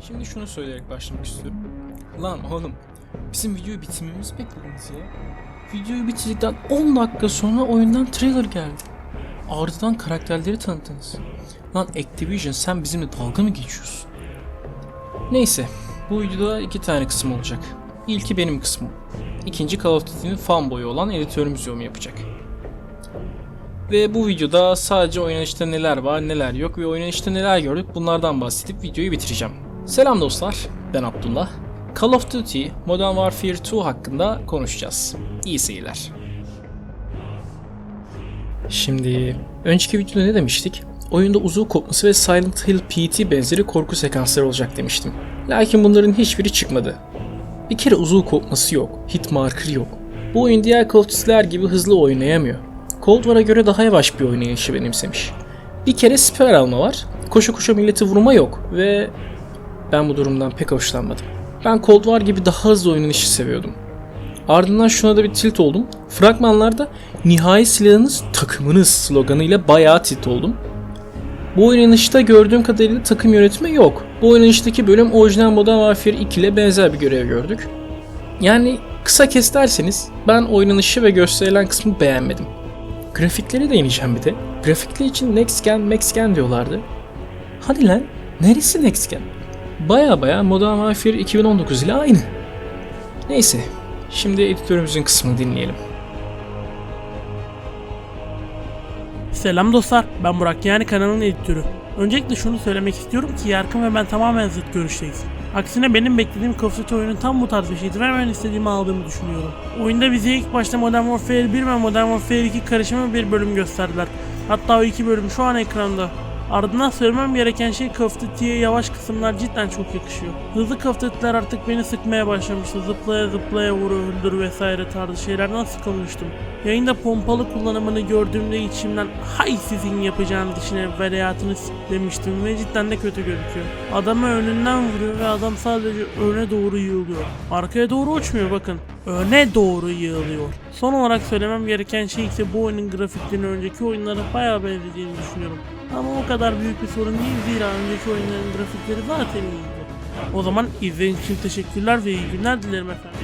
Şimdi şunu söyleyerek başlamak istiyorum. Lan oğlum bizim videoyu bitirmemizi beklediniz ya. Videoyu bitirdikten 10 dakika sonra oyundan trailer geldi. Ardından karakterleri tanıttınız. Lan Activision sen bizimle dalga mı geçiyorsun? Neyse bu videoda iki tane kısım olacak. İlki benim kısmım. İkinci Call of Duty'nin fanboyu olan editörümüz yorum yapacak. Ve bu videoda sadece oynanışta neler var neler yok ve oynanışta neler gördük bunlardan bahsedip videoyu bitireceğim. Selam dostlar, ben Abdullah. Call of Duty Modern Warfare 2 hakkında konuşacağız. İyi seyirler. Şimdi önceki videoda ne demiştik? Oyunda uzuv kopması ve Silent Hill PT benzeri korku sekansları olacak demiştim. Lakin bunların hiçbiri çıkmadı. Bir kere uzuv kopması yok, hit marker yok. Bu oyun diğer Call of Duty'ler gibi hızlı oynayamıyor. Cold War'a göre daha yavaş bir oynayışı benimsemiş. Bir kere siper alma var, koşu koşu milleti vurma yok ve ben bu durumdan pek hoşlanmadım. Ben Cold War gibi daha hızlı oynanışı seviyordum. Ardından şuna da bir tilt oldum. Fragmanlarda nihai silahınız takımınız sloganıyla bayağı tilt oldum. Bu oynanışta gördüğüm kadarıyla takım yönetimi yok. Bu oynanıştaki bölüm orijinal Modern Warfare 2 ile benzer bir görev gördük. Yani kısa kes derseniz ben oynanışı ve gösterilen kısmı beğenmedim. Grafikleri değineceğim bir de. Grafikler için Next Gen, Max Gen diyorlardı. Hadi lan, neresi Next Gen? Baya baya Modern Warfare 2019 ile aynı. Neyse, şimdi editörümüzün kısmını dinleyelim. Selam dostlar, ben Burak yani kanalın editörü. Öncelikle şunu söylemek istiyorum ki Yarkın ve ben tamamen zıt görüşteyiz. Aksine benim beklediğim Call of Duty tam bu tarz bir şeydi ve ben istediğimi aldığımı düşünüyorum. Oyunda bize ilk başta Modern Warfare 1 ve Modern Warfare 2 karışımı bir bölüm gösterdiler. Hatta o iki bölüm şu an ekranda. Ardından söylemem gereken şey Duty'ye yavaş kısımlar cidden çok yakışıyor. Hızlı Duty'ler artık beni sıkmaya başlamıştı. Zıplaya zıplaya vur öldür vesaire tarzı şeylerden sıkılmıştım. Yayında pompalı kullanımını gördüğümde içimden hay sizin yapacağın dişine vereyatını s- demiştim ve cidden de kötü gözüküyor. Adamı önünden vuruyor ve adam sadece öne doğru yığılıyor. Arkaya doğru uçmuyor bakın. Öne doğru yığılıyor. Son olarak söylemem gereken şey ise bu oyunun grafiklerinin önceki oyunlara bayağı benzediğini düşünüyorum. Ama o kadar büyük bir sorun değil zira önceki oyunların grafikleri zaten iyiydi. O zaman izlediğiniz için teşekkürler ve iyi günler dilerim efendim.